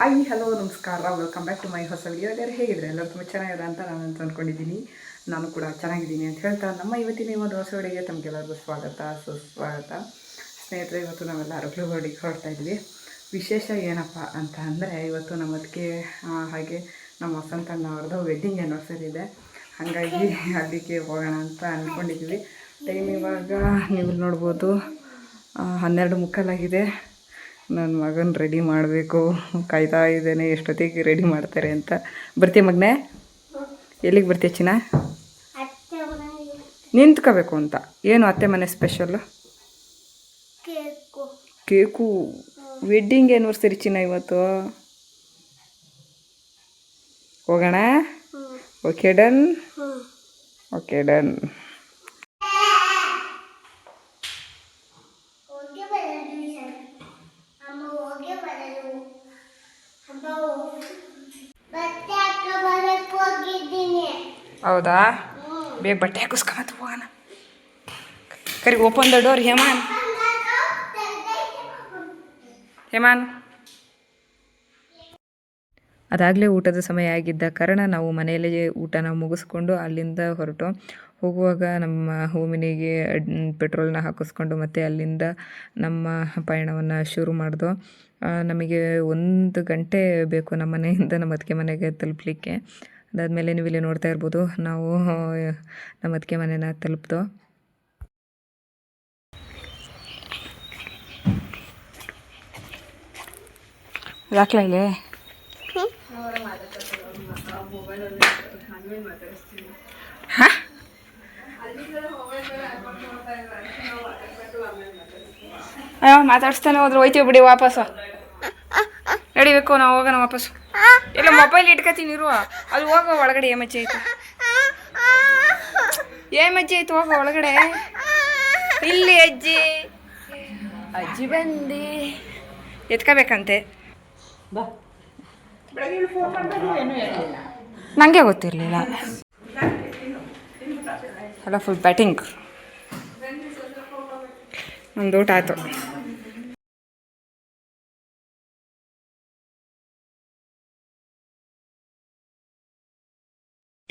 Hi hello ನಮಸ್ಕಾರ. Welcome back to my ಹೊಸ video ಎಲ್ಲರೂ ಹೇಗಿದ್ರೆ? ಎಲ್ಲರೂ ತುಂಬ ಚೆನ್ನಾಗಿದೆ ಅಂತ ನಾನು ಅಂತ ಅಂದ್ಕೊಂಡಿದ್ದೀನಿ ನಾನು ಕೂಡ ಚೆನ್ನಾಗಿದ್ದೀನಿ ಅಂತ ಹೇಳ್ತಾ ನಮ್ಮ ಇವತ್ತಿನ ಒಂದು ಹೊಸ ವಿಡಿಯೋಗೆ ತಮಗೆಲ್ಲರಿಗೂ ಸ್ವಾಗತ. ಸುಸ್ವಾಗತ ಸ್ನೇಹಿತರೆ, ಇವತ್ತು ನಾವೆಲ್ಲ ಅರಕಲುಗೋಡಿಗೆ ಹೊರಡ್ತಾ ಇದ್ವಿ. ವಿಶೇಷ ಏನಪ್ಪ ಅಂತ ಅಂದರೆ ಇವತ್ತು ನಮ್ಮದಕ್ಕೆ ಹಾಗೆ ನಮ್ಮ ವಸಂತಣ್ಣ ಅವ್ರದ್ದು ವೆಡ್ಡಿಂಗ್ ಆ್ಯನಿವರ್ಸರಿ ಇದೆ. ಹಾಗಾಗಿ ಅಲ್ಲಿಗೆ ಹೋಗೋಣ ಅಂತ ಅಂದ್ಕೊಂಡಿದ್ವಿ ಟೈಮ್ ಇವಾಗ ನೀವು ನೋಡ್ಬೋದು ಹನ್ನೆರಡು ಮುಕ್ಕಾಲಾಗಿದೆ. ನನ್ನ ಮಗನ ರೆಡಿ ಮಾಡಬೇಕು. ಕಾಯ್ತಾ ಇದ್ದೇನೆ ಎಷ್ಟೊತ್ತಿಗೆ ರೆಡಿ ಮಾಡ್ತಾರೆ ಅಂತ. ಬರ್ತೀಯ ಮಗನೇ? ಎಲ್ಲಿಗೆ ಬರ್ತೀಯ ಚಿನ್ನ? ನಿಂತ್ಕೋಬೇಕು ಅಂತ. ಏನು ಅತ್ತೆ ಮನೆ special cake. Wedding wedding anniversary ಚಿನ್ನ ಇವತ್ತು? ಹೋಗೋಣ? ಓಕೆ ಡನ್ ಓಕೆ ಡನ್ ಹೋಗಿ ಬರಲು ಸರ್ ಅಮ್ಮ ಹೋಗಿ ಬರಲು ಅಮ್ಮ ಬಟ್ಟೆ ಹಾಕ ಬರಕ್ಕೆ ಹೋಗಿದ್ದೀನಿ ಹೌದಾ? ಬೇಗ ಬಟ್ಟೆ ಹಾಕಿಸ್ಕೊಂಬತ್ತು ಹೋಗೋಣ. ಕರಿ open the door Heman. Heman. ಅದಾಗಲೇ ಊಟದ ಸಮಯ ಆಗಿದ್ದ ಕಾರಣ ನಾವು ಮನೆಯಲ್ಲೇ ಊಟನ ಮುಗಿಸ್ಕೊಂಡು ಅಲ್ಲಿಂದ ಹೊರಟು. ಹೋಗುವಾಗ ನಮ್ಮ ಹೂಮಿನಿಗೆ ಪೆಟ್ರೋಲ್ನ ಹಾಕಿಸ್ಕೊಂಡು ಮತ್ತು ಅಲ್ಲಿಂದ ನಮ್ಮ ಪಯಣವನ್ನು ಶುರು ಮಾಡಿದ್ವು ನಮಗೆ ಒಂದು ಗಂಟೆ ಬೇಕು ನಮ್ಮ ಮನೆಯಿಂದ ನಮ್ಮ ಅದಕ್ಕೆ ಮನೆಗೆ ತಲುಪಲಿಕ್ಕೆ. ಅದಾದಮೇಲೆ ನೀವು ಇಲ್ಲಿ ನೋಡ್ತಾ ಇರ್ಬೋದು, ನಾವು ನಮ್ಮ ಅದಕ್ಕೆ ಮನೆನ ತಲುಪ್ತು ಯಾಕೆ ಇಲ್ಲಿ? ಅಯ್ಯೋ, ಮಾತಾಡ್ಸ್ತಾನೆ ಹೋದ್ರೆ, ಹೋಯ್ತೀವಿ ಬಿಡಿ ವಾಪಸ್ಸು. ನಡಿಬೇಕು ನಾವು ಹೋಗೋಣ ವಾಪಸ್ಸು ಎಲ್ಲ ಮೊಬೈಲ್ ಇಟ್ಕೊತೀನಿ ಇರುವ ಅದು ಹೋಗೋ ಒಳಗಡೆ ಏ ಆಯ್ತು ಐತೆ. ಆಯ್ತು ಹೋಗೋ ಒಳಗಡೆ. ಇಲ್ಲಿ ಅಜ್ಜಿ. ಅಜ್ಜಿ ಬಂದಿ. ಎತ್ಕೋಬೇಕಂತೆ. ನನಗೆ ಗೊತ್ತಿರಲಿಲ್ಲ. ಹಲೋ ಫುಲ್ ಬ್ಯಾಟಿಂಗ್ ಒಂದು ಊಟ ಆಯಿತು.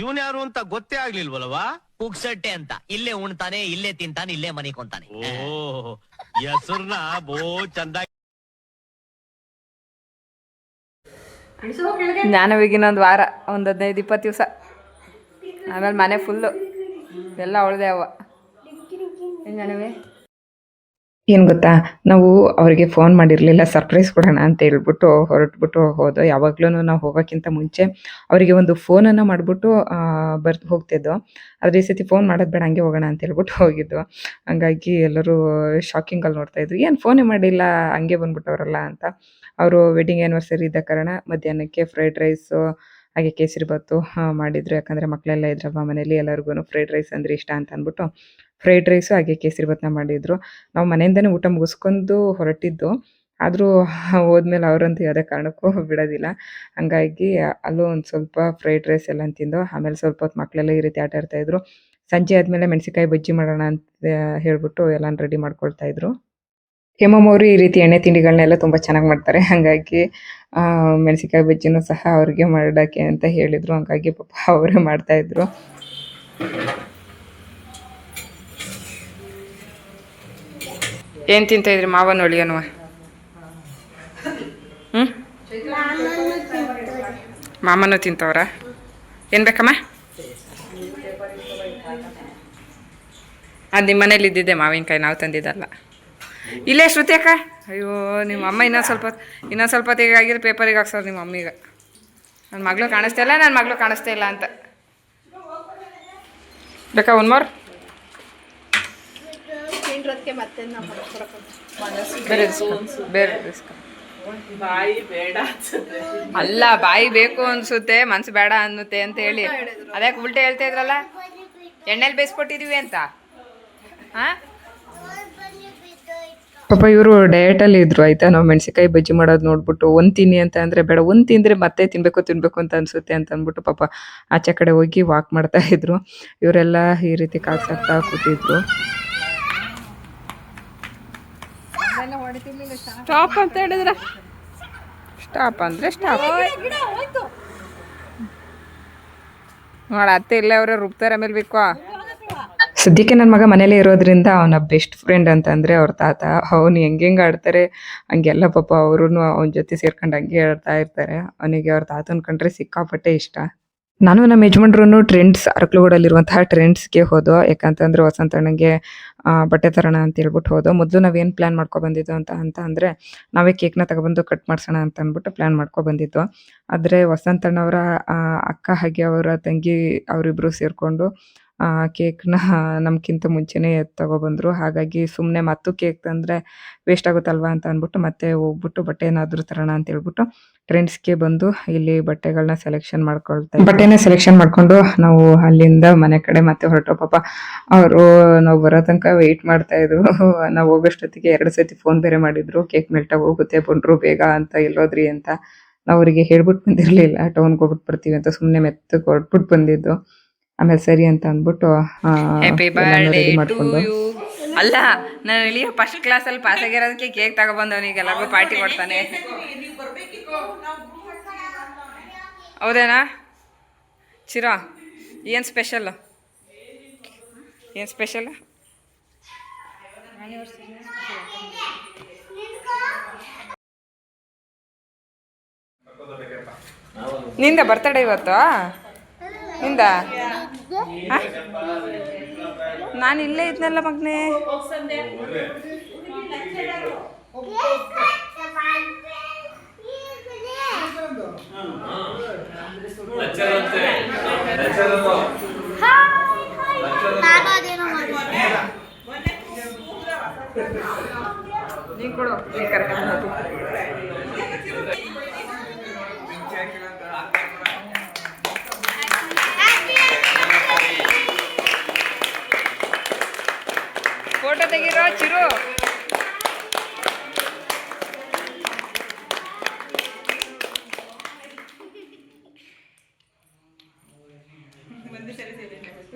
ಇವನ್ ಯಾರು ಅಂತ ಗೊತ್ತೇ ಆಗ್ಲಿಲ್ವಲ್ವಾ ಪುಕ್ಸಟ್ಟೆ ಅಂತ. ಇಲ್ಲೇ ಉಣ್ತಾನೆ ಇಲ್ಲೇ ತಿಂತಾನೆ ಇಲ್ಲೇ ಮನೆ ಕೊಂತಾನೆ. ಓ ಹೆಸರ್ನ ಬೋ ಚಂದ ಜ್ಞಾನವಿಗಿನೊಂದು ವಾರ ಒಂದು ಹದಿನೈದು ಇಪ್ಪತ್ತು ದಿವಸ. ಆಮೇಲೆ ಮನೆ ಫುಲ್ಲು ಎಲ್ಲ ಅವಳದೇ ಅವ. ಜ್ಞಾನವೇ? ಏನು ಗೊತ್ತಾ? ನಾವು ಅವರಿಗೆ ಫೋನ್ ಮಾಡಿರಲಿಲ್ಲ ಸರ್ಪ್ರೈಸ್ ಕೊಡೋಣ ಅಂತ ಹೇಳ್ಬಿಟ್ಟು ಹೊರಟ್ಬಿಟ್ಟು ಹೋದೋ ಯಾವಾಗಲೂ ನಾವು ಹೋಗೋಕ್ಕಿಂತ ಮುಂಚೆ ಅವರಿಗೆ ಒಂದು ಫೋನನ್ನು ಮಾಡಿಬಿಟ್ಟು ಬರ್ದು ಹೋಗ್ತಿದ್ದೋ ಆದರೆ ಈ ಸತಿ ಫೋನ್ ಮಾಡೋದು ಬೇಡ, ಹಂಗೆ ಹೋಗೋಣ ಅಂತ ಹೇಳ್ಬಿಟ್ಟು ಹೋಗಿದ್ದು. ಹಂಗಾಗಿ ಎಲ್ಲರೂ ಶಾಕಿಂಗಲ್ಲಿ ನೋಡ್ತಾ ಇದ್ರು. ಏನು ಫೋನೇ ಮಾಡಿಲ್ಲ, ಹಂಗೆ ಬಂದ್ಬಿಟ್ಟವರಲ್ಲ ಅಂತ. ಅವರು ವೆಡ್ಡಿಂಗ್ ಆ್ಯನಿವರ್ಸರಿ ಇದ್ದ ಕಾರಣ ಮಧ್ಯಾಹ್ನಕ್ಕೆ ಫ್ರೈಡ್ ರೈಸು ಹಾಗೆ ಕೇಸರಿ ಆ, ಮಾಡಿದ್ರು. ಯಾಕಂದರೆ ಮಕ್ಕಳೆಲ್ಲ ಇದ್ರಪ್ಪ ಮನೇಲಿ? ಎಲ್ಲರಿಗೂ ಫ್ರೈಡ್ ರೈಸ್ ಅಂದರೆ ಇಷ್ಟ ಅಂತ ಅಂದ್ಬಿಟ್ಟು ಫ್ರೈಡ್ ರೈಸು ಹಾಗೆ ಕೇಸರಿ ಬಾತನ್ನ ಮಾಡಿದ್ರು. ನಾವು ಮನೆಯಿಂದನೇ ಊಟ ಮುಗಿಸ್ಕೊಂಡು ಹೊರಟಿದ್ದು. ಆದರೂ ಹೋದ್ಮೇಲೆ ಅವರಂತೂ ಯಾವುದೇ ಕಾರಣಕ್ಕೂ ಬಿಡೋದಿಲ್ಲ. ಹಂಗಾಗಿ ಅಲ್ಲೂ ಒಂದು ಸ್ವಲ್ಪ ಫ್ರೈಡ್ ರೈಸ್ ಎಲ್ಲ ತಿಂದು ಆಮೇಲೆ ಸ್ವಲ್ಪ ಹೊತ್ತು ಮಕ್ಕಳೆಲ್ಲ ಈ ರೀತಿ ಆಟ ಆಡ್ತಾಯಿದ್ರು ಸಂಜೆ ಆದಮೇಲೆ ಮೆಣಸಿಕಾಯಿ ಬಜ್ಜಿ ಮಾಡೋಣ ಅಂತ ಹೇಳ್ಬಿಟ್ಟು ಎಲ್ಲ ರೆಡಿ ಮಾಡ್ಕೊಳ್ತಾ ಹೇಮಮ್ಮ ಈ ರೀತಿ ಎಣ್ಣೆ ತಿಂಡಿಗಳನ್ನೆಲ್ಲ ತುಂಬ ಚೆನ್ನಾಗಿ ಮಾಡ್ತಾರೆ. ಹಾಗಾಗಿ ಮೆಣಸಿಕಾಯಿ ಬಜ್ಜಿನೂ ಸಹ ಅವ್ರಿಗೆ ಮಾಡೋಕ್ಕೆ ಅಂತ ಹೇಳಿದರು. ಹಾಗಾಗಿ ಪಾಪ ಅವರೇ ಮಾಡ್ತಾಯಿದ್ರು ಏನು ತಿಂತ ಇದ್ರಿ? ಮಾವನ ಒಳಿಯನ್ವ ಹ್ಞೂ ಮಾಮನೂ ತಿಂತವ್ರ? ಏನು ಬೇಕಮ್ಮ? ಅದು ನಿಮ್ಮ ಮನೇಲಿ ಇದ್ದಿದ್ದೆ ಮಾವಿನಕಾಯಿ, ನಾವು ತಂದಿದ್ದಲ್ಲ. ಇಲ್ಲೇ ಶ್ರುತಿ ಅಕ್ಕ. ಅಯ್ಯೋ, ನಿಮ್ಮ ಅಮ್ಮ ಇನ್ನೊಂದು ಸ್ವಲ್ಪ ಇನ್ನೊಂದು ಸ್ವಲ್ಪ ಹೊತ್ತಿಗೆ ಆಗಿದ್ರೆ ಪೇಪರಿಗೆ ಹಾಕ್ಸೋರು ನಿಮ್ಮ ಅಮ್ಮಿಗೆ. ನನ್ನ ಮಗಳು ಕಾಣಿಸ್ತಾ ಇಲ್ಲ ನನ್ನ ಮಗಳು ಕಾಣಿಸ್ತಾ ಇಲ್ಲ ಅಂತ. ಬೇಕಾ ಒಂದು ಮೋರ್. ಅಲ್ಲ, ಬಾಯಿ ಬೇಕು ಅನ್ಸುತ್ತೆ, ಮನ್ಸು ಬೇಡ ಅನ್ನುತ್ತೆ ಅಂತ ಹೇಳಿ. ಅದಕ್ಕೆ ಉಲ್ಟೆ ಹೇಳ್ತಾ ಇದ್ರಲ್ಲ? ಎಣ್ಣೆಲಿ ಬೇಯಿಸ್ಕೊಟ್ಟಿದೀವಿ ಅಂತ. ಹಾಂ ಪಾಪ ಇವರು ಡಯಟಲ್ಲಿ ಇದ್ರು ಆಯ್ತಾ? ನಾವು ಮೆಣಸಿಕಾಯಿ ಬಜ್ಜಿ ಮಾಡೋದು ನೋಡ್ಬಿಟ್ಟು ಒಂದು ತಿನ್ನಿ ಅಂತ ಅಂದ್ರೆ ಬೇಡ ಒಂದು ತಿಂದ್ರೆ ಮತ್ತೆ ತಿನ್ಬೇಕು ತಿನ್ಬೇಕು ಅಂತ ಅನ್ಸುತ್ತೆ ಅಂತ ಅಂದ್ಬಿಟ್ಟು ಪಾಪ ಆಚೆ ಕಡೆ ಹೋಗಿ ವಾಕ್ ಮಾಡ್ತಾ ಇದ್ರು. ಇವರೆಲ್ಲ ಈ ರೀತಿ ಕಾಕ್ಸಾಕ್ತಾ ಕೂತಿದ್ರು. ಸ್ಟಾಪ್ ಅಂತ ಹೇಳಿದ್ರೆ? ಸ್ಟಾಪ್ ಅಂದರೆ ಸ್ಟಾಪ್ ನೋಡ ಅತ್ತೆ ಇಲ್ಲೇ ಅವರೇ ರುಬ್ತಾರೆ ಆಮೇಲೆ ಬೇಕು ಸದ್ಯಕ್ಕೆ ನನ್ನ ಮಗ ಮನೇಲೇ ಇರೋದ್ರಿಂದ ಅವನ ಬೆಸ್ಟ್ ಫ್ರೆಂಡ್ ಅಂತ ಅಂದ್ರೆ ಅವ್ರ ತಾತ ಅವನು ಹೆಂಗೆ ಆಡ್ತಾರೆ ಹಂಗೆಲ್ಲ ಪಾಪ ಅವರು ಅವನ ಜೊತೆ ಸೇರ್ಕೊಂಡು ಹಂಗೆ ಆಡ್ತಾ ಇರ್ತಾರೆ. ಅವನಿಗೆ ಅವ್ರ ತಾತನ ಕಂಡ್ರೆ ಸಿಕ್ಕಾಪಟ್ಟೆ ಇಷ್ಟ. ನಾನು ನಮ್ಮ ಯಜಮಾನ್ರು ಟ್ರೆಂಡ್ಸ್ ಅರಕಲಗೂಡಲ್ಲಿರುವಂತಹ ಟ್ರೆಂಡ್ಸ್ಗೆ ಹೋದೋ ಯಾಕಂತಂದ್ರೆ ವಸಂತಣ್ಣಗೆ ಆ, ಬಟ್ಟೆ ತರೋಣ ಅಂತ ಹೇಳ್ಬಿಟ್ಟು ಹೋದೋ ಮೊದಲು ನಾವೇನು ಪ್ಲ್ಯಾನ್ ಮಾಡ್ಕೊ ಬಂದಿದ್ದು ಅಂತ ಅಂತ ಅಂದರೆ ನಾವೇ ಕೇಕ್ನ ತಗೊಬಂದು ಕಟ್ ಮಾಡ್ಸೋಣ ಅಂತ ಅಂದ್ಬಿಟ್ಟು ಪ್ಲ್ಯಾನ್ ಮಾಡ್ಕೊ ಬಂದಿದ್ದು ಆದರೆ ವಸಂತಣ್ಣವರ ಅಕ್ಕ ಹಾಗೆ ಅವರ ತಂಗಿ ಅವರಿಬ್ಬರು ಸೇರಿಕೊಂಡು ಕೇಕ್ನ ಮುಂಚೆನೆ ಮುಂಚೆನೇ ಬಂದ್ರು ಹಾಗಾಗಿ ಸುಮ್ಮನೆ ಮತ್ತು ಕೇಕ್ ತಂದ್ರೆ ವೇಸ್ಟ್ ಆಗುತ್ತಲ್ವಾ ಅಂತ ಅಂದ್ಬಿಟ್ಟು ಮತ್ತೆ ಹೋಗ್ಬಿಟ್ಟು ಬಟ್ಟೆ ಏನಾದರೂ ತರೋಣ ಅಂತ ಹೇಳ್ಬಿಟ್ಟು ಟ್ರೆಂಡ್ಸ್ಗೆ ಬಂದು ಇಲ್ಲಿ ಬಟ್ಟೆಗಳನ್ನ ಸೆಲೆಕ್ಷನ್ ಮಾಡ್ಕೊಳ್ತಾ ಬಟ್ಟೆನ ಸೆಲೆಕ್ಷನ್ ಮಾಡ್ಕೊಂಡು ನಾವು ಅಲ್ಲಿಂದ ಮನೆ ಕಡೆ ಮತ್ತೆ ಹೊರಟು. ಪಾಪ ಅವರು ನಾವು ಬರೋ ತನಕ ವೆಯ್ಟ್ ಮಾಡ್ತಾ ಇದ್ರು. ನಾವು ಹೋಗೋಷ್ಟೊತ್ತಿಗೆ ಎರಡು ಸತಿ ಫೋನ್ ಬೇರೆ ಮಾಡಿದ್ರು. ಕೇಕ್ ಮೆಲ್ಟಾಗಿ ಹೋಗುತ್ತೆ, ಬಂದ್ರು ಬೇಗ ಅಂತ ಎಲ್ಲೋದ್ರಿ ಅಂತ. ನಾವು ಅವರಿಗೆ ಹೇಳ್ಬಿಟ್ಟು ಬಂದಿರಲಿಲ್ಲ. ಟೌನ್ಗೆ ಹೋಗ್ಬಿಟ್ಟು ಬರ್ತೀವಿ ಅಂತ ಸುಮ್ಮನೆ ಮೆತ್ತಗೆ ಹೊರಟ್ಬಿಟ್ಟು ಬಂದಿದ್ದು. ಆಮೇಲೆ ಸರಿ ಅಂತ ಅಂದ್ಬಿಟ್ಟು ರೆಡಿ ಮಾಡ್ಕೊಂಡು. ಅಲ್ಲ ನಾನು ಇಲ್ಲಿ ಫಸ್ಟ್ ಕ್ಲಾಸಲ್ಲಿ ಪಾಸ್ ಆಗಿರೋದಕ್ಕೆ ಕೇಕ್ ತಗೊಬಂದವನಿಗೆ ಎಲ್ಲರಿಗೂ ಪಾರ್ಟಿ ಕೊಡ್ತಾನೆ. ಹೌದೇನಾ? ಚಿರಾ ಏನು ಸ್ಪೆಷಲ್ ಏನು ಸ್ಪೆಷಲ್ನಿಂದ ಬರ್ತಡೇ ಇವತ್ತು? ನಿಂದ? ನಾನು ಇಲ್ಲೇ ಇದ್ನಲ್ಲ ಮಗನೇ. ನಾನು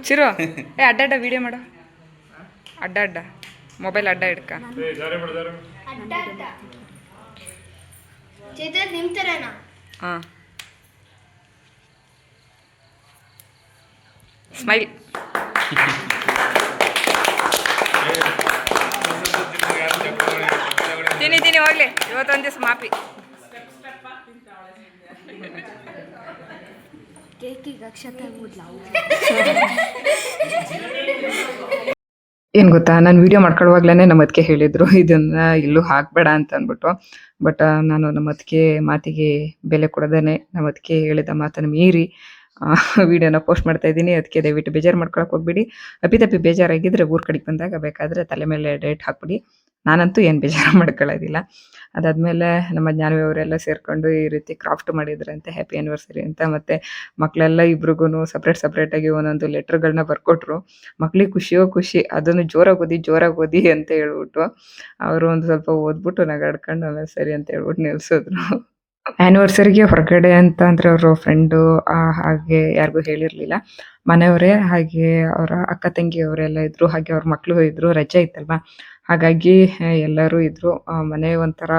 ಚಿರು ಏ ಅಡ್ಡ ಅಡ್ಡ ವಿಡಿಯೋ ಮಾಡು. ಅಡ್ಡ ಅಡ್ಡ. ಮೊಬೈಲ್ ಅಡ್ಡ ಹಿಡ್ಕ. ಹಾಂ ಸ್ಮೈಲ್ ತಿನ್ನಿ ತಿನ್ನಿ ಹೋಗ್ಲಿ. ಇವತ್ತೊಂದು ದಿವಸ ಮಾಪಿ. ಏನು ಗೊತ್ತಾ, ನಾನು ವಿಡಿಯೋ ಮಾಡ್ಕೊಳ್ಳುವಾಗ್ಲೇ ನಮ್ಮ ಅದಕ್ಕೆ ಹೇಳಿದ್ರು, ಇದನ್ನ ಇಲ್ಲೂ ಹಾಕ್ಬೇಡ ಅಂತ ಅಂದ್ಬಿಟ್ಟು. ಬಟ್ ನಾನು ನಮ್ಮ ಅದಕ್ಕೆ ಮಾತಿಗೆ ಬೆಲೆ ಕೊಡದೇನೆ. ನಮ್ಮ ಅದಕ್ಕೆ ಹೇಳಿದ ಮಾತನ್ನು ಮೀರಿ ವಿಡಿಯೋನ ಪೋಸ್ಟ್ ಮಾಡ್ತಾ ಇದ್ದೀನಿ. ಅದಕ್ಕೆ ದಯವಿಟ್ಟು ಬೇಜಾರು ಮಾಡ್ಕೊಳಕ್ಕೆ ಹೋಗ್ಬಿಡಿ. ಅಪ್ಪಿತಪ್ಪಿ ಬೇಜಾರಾಗಿದ್ರೆ ಊರ್ ಕಡೆಗೆ ಬಂದಾಗ ಬೇಕಾದ್ರೆ ತಲೆ ಮೇಲೆ ಡೇಟ್ ಹಾಕ್ಬಿಡಿ. ನಾನಂತೂ ಏನು ಬೇಜಾರು ಮಾಡ್ಕೊಳ್ಳೋದಿಲ್ಲ. ಅದಾದಮೇಲೆ ನಮ್ಮ ಜ್ಞಾನವಿ ಅವರೆಲ್ಲ ಸೇರಿಕೊಂಡು ಈ ರೀತಿ ಕ್ರಾಫ್ಟ್ ಮಾಡಿದ್ರಂತೆ ಹ್ಯಾಪಿ ಆ್ಯನಿವರ್ಸರಿ ಅಂತ. ಮತ್ತು ಮಕ್ಕಳೆಲ್ಲ ಇಬ್ರಿಗೂ ಸಪ್ರೇಟ್ ಸಪ್ರೇಟಾಗಿ ಒಂದೊಂದು ಲೆಟ್ರ್ಗಳನ್ನ ಬರ್ಕೊಟ್ರು. ಮಕ್ಳಿಗೆ ಖುಷಿಯೋ ಖುಷಿ, ಅದನ್ನು ಜೋರಾಗಿ ಓದಿ ಜೋರಾಗಿ ಓದಿ ಅಂತ ಹೇಳ್ಬಿಟ್ಟು ಅವರು ಒಂದು ಸ್ವಲ್ಪ ಓದ್ಬಿಟ್ಟು ನಗಾಡ್ಕೊಂಡು ಆಮೇಲೆ ಸರಿ ಅಂತ ಹೇಳ್ಬಿಟ್ಟು ನಿಲ್ಸಿದ್ರು. ಆ್ಯನಿವರ್ಸರಿಗೆ ಹೊರಗಡೆ ಅಂತ ಅಂದರೆ ಅವರು ಫ್ರೆಂಡು ಹಾಗೆ ಯಾರಿಗೂ ಹೇಳಿರಲಿಲ್ಲ. ಮನೆಯವರೇ, ಹಾಗೆ ಅವರ ಅಕ್ಕ ತಂಗಿಯವರೆಲ್ಲ ಇದ್ದರು ಹಾಗೆ ಅವ್ರ ಮಕ್ಕಳು ಇದ್ದರು ರಜೆ ಇತ್ತಲ್ವಾ? ಹಾಗಾಗಿ ಎಲ್ಲರೂ ಎಲ್ಲರೂ ಆ, ಮನೆ ಒಂಥರ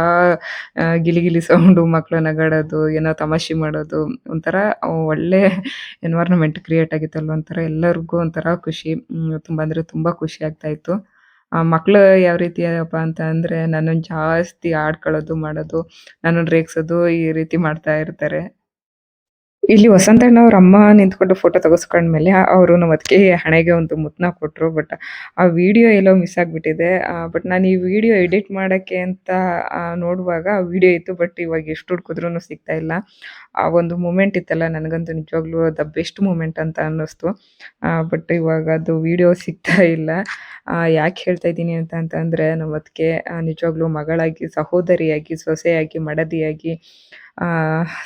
ಗಿಲಿ ಗಿಲಿ ಸೌಂಡು ಮಕ್ಕಳು ನಗಾಡೋದು ಏನೋ ತಮಾಷೆ ಮಾಡೋದು ಒಂಥರ ಒಳ್ಳೆ ಎನ್ವೈರ್ನಮೆಂಟ್ ಕ್ರಿಯೇಟ್ ಆಗಿತ್ತಲ್ವ ಒಂಥರ ಎಲ್ಲರಿಗೂ ಒಂಥರ ಖುಷಿ. ತುಂಬಾ ತುಂಬ ಅಂದರೆ ತುಂಬ ಖುಷಿ ಆಗ್ತಾ ಇತ್ತು. ಆ, ಮಕ್ಳು ಯಾವ ರೀತಿ ಅಪ್ಪ ಅಂತ ಅಂದರೆ ನನ್ನನ್ನು ಜಾಸ್ತಿ ಆಡ್ಕೊಳ್ಳೋದು ಮಾಡೋದು ನನ್ನನ್ನು ರೇಗಿಸೋದು ಈ ರೀತಿ ಮಾಡ್ತಾ ಇರ್ತಾರೆ. ಇಲ್ಲಿ ವಸಂತಣ್ಣ ಅವ್ರ ಅಮ್ಮ ನಿಂತ್ಕೊಂಡು ಫೋಟೋ ತೆಗೆಸ್ಕೊಂಡ್ಮೇಲೆ ಅವರು ನಮ್ಮ ಅದಕ್ಕೆ ಹಣೆಗೆ ಒಂದು ಮುತ್ನ ಕೊಟ್ಟರು ಬಟ್ ಆ ವಿಡಿಯೋ ಎಲ್ಲೋ ಮಿಸ್ ಆಗಿಬಿಟ್ಟಿದೆ. ಬಟ್ ನಾನು ಈ ವಿಡಿಯೋ ಎಡಿಟ್ ಮಾಡೋಕ್ಕೆ ಅಂತ ನೋಡುವಾಗ ವಿಡಿಯೋ ಇತ್ತು ಬಟ್ ಇವಾಗ ಎಷ್ಟು ಹುಡ್ಕಿದ್ರೂ ಸಿಗ್ತಾ ಇಲ್ಲ. ಆ ಒಂದು ಮೂಮೆಂಟ್ ಇತ್ತಲ್ಲ, ನನಗಂತೂ ನಿಜವಾಗ್ಲೂ ದ ಬೆಸ್ಟ್ ಮೂಮೆಂಟ್ ಅಂತ ಅನ್ನಿಸ್ತು. ಬಟ್ ಇವಾಗ ಅದು ವಿಡಿಯೋ ಸಿಗ್ತಾ ಇಲ್ಲ. ಯಾಕೆ ಹೇಳ್ತಾ ಇದ್ದೀನಿ ಅಂತ ಅಂತಂದರೆ ನಮ್ಮ ಅದಕ್ಕೆ ನಿಜವಾಗ್ಲೂ ಮಗಳಾಗಿ, ಸಹೋದರಿಯಾಗಿ, ಸೊಸೆಯಾಗಿ, ಮಡದಿಯಾಗಿ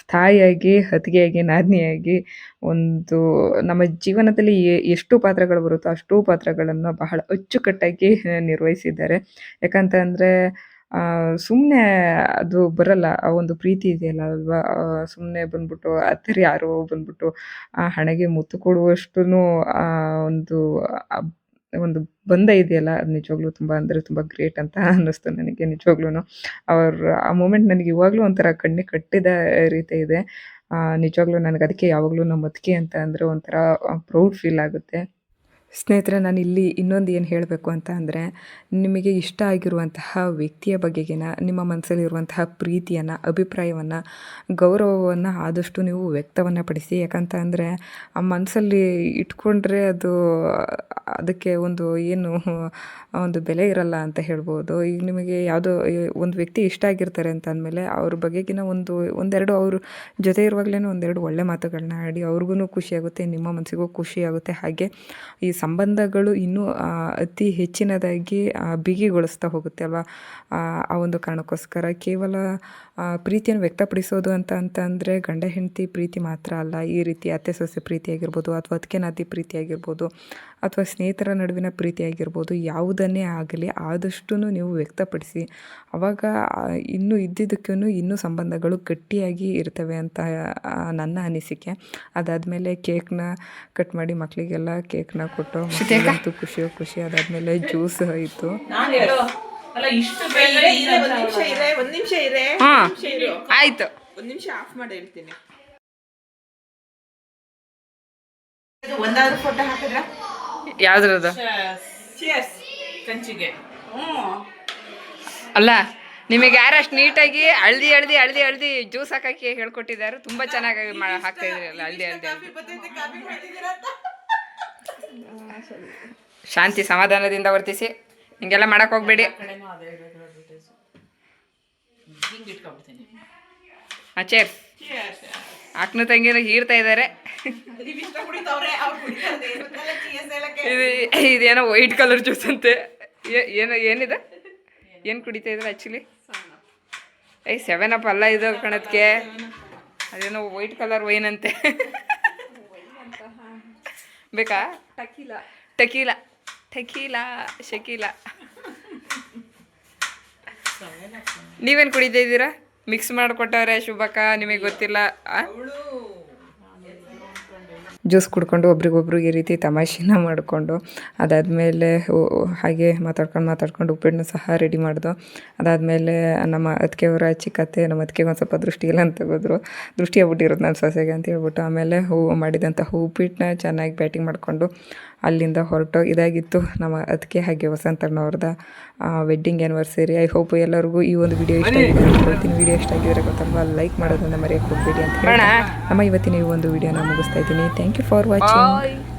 ತಾಯಿಯಾಗಿ ಅತ್ತಿಗೆಯಾಗಿ ನಾದಿನಿಯಾಗಿ ಒಂದು ನಮ್ಮ ಜೀವನದಲ್ಲಿ ಎಷ್ಟು ಪಾತ್ರಗಳು ಬರುತ್ತೋ ಅಷ್ಟು ಪಾತ್ರಗಳನ್ನು ಬಹಳ ಅಚ್ಚುಕಟ್ಟಾಗಿ ನಿರ್ವಹಿಸಿದ್ದಾರೆ. ಯಾಕಂತ ಅಂದರೆ ಸುಮ್ಮನೆ ಅದು ಬರಲ್ಲ, ಆ ಒಂದು ಪ್ರೀತಿ ಇದೆಯಲ್ಲ ಅಲ್ವಾ? ಸುಮ್ಮನೆ ಬಂದ್ಬಿಟ್ಟು ಅತ್ತರಿ ಯಾರೋ ಬಂದ್ಬಿಟ್ಟು ಆ ಹಣೆಗೆ ಮುತ್ತು ಕೊಡುವಷ್ಟು ಒಂದು ಒಂದು ಬಂಧ ಇದೆಯಲ್ಲ, ಅದು ನಿಜವಾಗ್ಲೂ ತುಂಬ ಅಂದರೆ ತುಂಬ ಗ್ರೇಟ್ ಅಂತ ಅನ್ನಿಸ್ತು ನನಗೆ ನಿಜವಾಗ್ಲೂ ಅವ್ರ ಆ ಮೂಮೆಂಟ್ ನನಗೆ ಇವಾಗಲೂ ಒಂಥರ ಕಣ್ಣಿಗೆ ಕಟ್ಟಿದ ರೀತಿ ಇದೆ. ನಿಜವಾಗ್ಲೂ ನನಗೆ ಅದಕ್ಕೆ ಯಾವಾಗಲೂ ನಮ್ಮ ಅತ್ತಿಗೆ ಅಂತ ಅಂದರೆ ಒಂಥರ ಪ್ರೌಡ್ ಫೀಲ್ ಆಗುತ್ತೆ. ಸ್ನೇಹಿತರೆ, ನಾನು ಇಲ್ಲಿ ಇನ್ನೊಂದು ಏನು ಹೇಳಬೇಕು ಅಂತ ಅಂದರೆ, ನಿಮಗೆ ಇಷ್ಟ ಆಗಿರುವಂತಹ ವ್ಯಕ್ತಿಯ ಬಗೆಗಿನ, ನಿಮ್ಮ ಮನಸ್ಸಲ್ಲಿರುವಂತಹ ಪ್ರೀತಿಯನ್ನು, ಅಭಿಪ್ರಾಯವನ್ನು, ಗೌರವವನ್ನು ಆದಷ್ಟು ನೀವು ವ್ಯಕ್ತವನ್ನು ಪಡಿಸಿ. ಯಾಕಂತ ಅಂದರೆ, ಆ ಮನಸ್ಸಲ್ಲಿ ಇಟ್ಕೊಂಡ್ರೆ ಅದು, ಅದಕ್ಕೆ ಒಂದು ಏನು, ಒಂದು ಬೆಲೆ ಇರಲ್ಲ ಅಂತ ಹೇಳ್ಬೋದು. ಈಗ ನಿಮಗೆ ಯಾವುದೋ, ಒಂದು ವ್ಯಕ್ತಿ ಇಷ್ಟ ಆಗಿರ್ತಾರೆ ಅಂತ ಅಂದಮೇಲೆ, ಅವ್ರ ಬಗೆಗಿನ ಒಂದು, ಒಂದೆರಡು ಅವ್ರ ಜೊತೆ ಇರುವಾಗಲೇ ಒಂದೆರಡು ಒಳ್ಳೆ ಮಾತುಗಳನ್ನ ಆಡಿ, ಅವ್ರಿಗೂ ಖುಷಿಯಾಗುತ್ತೆ ನಿಮ್ಮ ಮನಸ್ಸಿಗೂ ಖುಷಿಯಾಗುತ್ತೆ ಹಾಗೆ ಈ ಸಂಬಂಧಗಳು ಇನ್ನೂ ಅತಿ ಹೆಚ್ಚಿನದಾಗಿ ಬಿಗಿಗೊಳಿಸ್ತಾ ಹೋಗುತ್ತೆ ಅಲ್ವಾ? ಆ ಒಂದು ಕಾರಣಕ್ಕೋಸ್ಕರ ಕೇವಲ ಪ್ರೀತಿಯನ್ನು ವ್ಯಕ್ತಪಡಿಸೋದು ಅಂತ ಅಂತಂದರೆ ಗಂಡ, ಹೆಂಡತಿ ಪ್ರೀತಿ ಮಾತ್ರ ಅಲ್ಲ. ಈ ರೀತಿ ಅತ್ತೆ, ಸೊಸೆ ಪ್ರೀತಿ ಆಗಿರ್ಬೋದು, ಅಥವಾ ಅದಕ್ಕೆ ನಾದಿ ಪ್ರೀತಿ ಆಗಿರ್ಬೋದು, ಅಥವಾ ಸ್ನೇಹಿತರ ನಡುವಿನ ಪ್ರೀತಿ ಆಗಿರ್ಬೋದು, ಯಾವುದನ್ನೇ ಆಗಲಿ ಆದಷ್ಟು ನೀವು ವ್ಯಕ್ತಪಡಿಸಿ, ಅವಾಗ ಇನ್ನೂ ಇದ್ದಿದ್ದಕ್ಕೂ ಇನ್ನೂ ಸಂಬಂಧಗಳು ಗಟ್ಟಿಯಾಗಿ ಇರ್ತವೆ ಅಂತ ನನ್ನ ಅನಿಸಿಕೆ. ಅದಾದಮೇಲೆ ಕೇಕ್ನ ಕಟ್ ಮಾಡಿ ಮಕ್ಕಳಿಗೆಲ್ಲ ಕೇಕ್ನ ಕೊಟ್ಟು ಮಕ್ಕಳಿಗಂತೂ ಖುಷಿ ಖುಷಿ ಅದಾದಮೇಲೆ ಜ್ಯೂಸ್ ಆಯಿತು ಹಾಂ. ನಿಮಿಷ ಆಯಿತು. ಒಂದ್ ನಿಮಿಷ ಆಫ್ ಮಾಡಿ ಹೇಳ್ತೀನಿ. ಒಂದಾದ್ರೂ ಫೋಟೋ ಹಾಕಿದ್ರ? ಅಲ್ಲ ನಿಮಗೆ ಯಾರಷ್ಟು ನೀಟಾಗಿ ಹಳ್ದಿ ಹಳ್ದಿ ಹಳ್ದಿ ಹಳ್ದಿ ಜ್ಯೂಸ್ ಹಾಕಕ್ಕೆ ಹೇಳ್ಕೊಟ್ಟಿದ್ದಾರೆ. ತುಂಬಾ ಚೆನ್ನಾಗಿ ಹಾಕ್ತಾ ಇದ್ರಲ್ಲ ಅಲ್ಲ ಹಳ್ದಿ ಹಳ್ದಿ ಹಳ್ದಿ ಬರ್ತೈತೆ ಕಾಪಿ ಮಾಡ್ತಿದ್ದೀರಾ ಅಂತ ಶಾಂತಿ ಸಮಾಧಾನದಿಂದ ವರ್ತಿಸಿ. ಹಿಂಗೆಲ್ಲ ಮಾಡಕ್ ಹೋಗ್ಬೇಡಿ. ಕಡೆನೂ ಅದೇ ಇರೋದು advertise. ಹಿಂಗ್ ಇಟ್ಕೊಂಡ್ಬಿಡ್ತೀನಿ. ಚೇರ್ ಚಿಯರ್ಸ್ ಅಕ್ಕನ ತಂಗಿನ ಹೀರ್ತಾ ಇದ್ದಾರೆ ಇದು ಇದೇನೋ ವೈಟ್ ಕಲರ್ ಜ್ಯೂಸ್ ಅಂತೆ. ಏನು ಏನಿದೆ? ಏನು ಕುಡಿತಾ ಇದ್ರೆ ಆ್ಯಕ್ಚುಲಿ ಏಯ್ ಸೆವೆನ್ ಅಪ್ ಅಲ್ಲ ಇದು ಕಣದಕ್ಕೆ ಅದೇನೋ ವೈಟ್ ಕಲರ್ ವೈನ್ ಅಂತೆ. ಬೇಕಾ? ಟಕೀಲ ಟಕೀಲ ಟಕೀಲ ಶಕೀಲ ನೀವೇನು ಕುಡಿತಾ ಇದ್ದೀರಾ? ಮಿಕ್ಸ್ ಮಾಡಿಕೊಟ್ಟವ್ರೆ ಶುಭಕ್ಕ ನಿಮಗೆ ಗೊತ್ತಿಲ್ಲ? ಜ್ಯೂಸ್ ಕುಡ್ಕೊಂಡು ಒಬ್ರಿಗೊಬ್ರು ಈ ರೀತಿ ತಮಾಷೆನ ಮಾಡಿಕೊಂಡು, ಅದಾದಮೇಲೆ ಹಾಗೆ ಮಾತಾಡ್ಕೊಂಡು ಮಾತಾಡ್ಕೊಂಡು ಉಪ್ಪಿಟ್ಟನ್ನು ಸಹ ರೆಡಿ ಮಾಡಿದು. ಅದಾದಮೇಲೆ ನಮ್ಮ ಅದಕ್ಕೆವರ ಚಿಕ್ಕತ್ತೆ ನಮ್ಮ ಅದಕ್ಕೆ ಒಂದು ಸ್ವಲ್ಪ ದೃಷ್ಟಿ ಇಲ್ಲ ಅಂತ ತೆಗೆದ್ರು ದೃಷ್ಟಿ ಆಗ್ಬಿಟ್ಟಿರೋದು ನನ್ನ ಸೊಸೆಗೆ ಅಂತ ಹೇಳ್ಬಿಟ್ಟು ಆಮೇಲೆ ಹೂವು ಮಾಡಿದಂಥ ಉಪ್ಪಿಟ್ಟನ್ನ ಚೆನ್ನಾಗಿ ಬ್ಯಾಟಿಂಗ್ ಮಾಡಿಕೊಂಡು ಅಲ್ಲಿಂದ ಹೊರಟು ಇದಾಗಿತ್ತು ನಮ್ಮ ಅದಕ್ಕೆ ಹಾಗೆ ವಸಂತಣ್ಣವ್ರದ ವೆಡ್ಡಿಂಗ್ ಆ್ಯನಿವರ್ಸರಿ ಐ ಹೋಪ್ ಎಲ್ಲರಿಗೂ ಈ ಒಂದು ವಿಡಿಯೋ ಇಷ್ಟ ಆಗಿದೆ ವಿಡಿಯೋ ಇಷ್ಟ ಆಗಿದ್ರೆ ಗೊತ್ತಲ್ವಾ? ಲೈಕ್ ಮಾಡೋದನ್ನ ಮರೆಯೋಕ್ಕೆ ಹೋಗ್ಬೇಡಿ ಅಂತ ಹೇಳಿ ನಮ್ಮ ಇವತ್ತಿನ ಈ ಒಂದು ವಿಡಿಯೋನ ಮುಗಿಸ್ತಾ ಇದ್ದೀನಿ. Thank you for watching